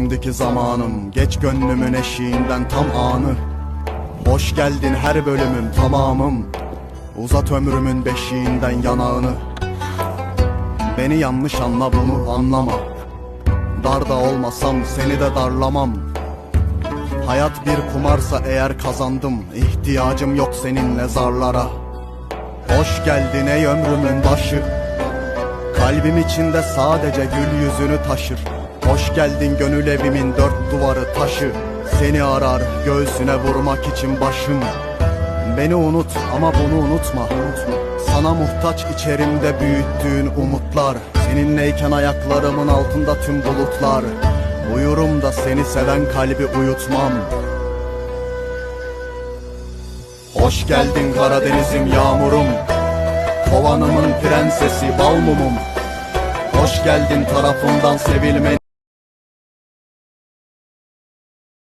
şimdiki zamanım Geç gönlümün eşiğinden tam anı. Hoş geldin her bölümüm tamamım. Uzat ömrümün beşiğinden yanağını. Beni yanlış anla bunu anlama. Darda olmasam seni de darlamam. Hayat bir kumarsa eğer kazandım ihtiyacım yok seninle zarlara. Hoş geldin ey ömrümün başı. Kalbim içinde sadece gül yüzünü taşır Hoş geldin gönül evimin dört duvarı taşı. Seni arar göğsüne vurmak için başım. Beni unut ama bunu unutma. Sana muhtaç içerimde büyüttüğün umutlar. Seninleyken ayaklarımın altında tüm bulutlar. Uyurum da seni seven kalbi uyutmam. Hoş geldin Karadeniz'im yağmurum. Kovanımın prensesi bal mumum Hoş geldin tarafından sevilmeni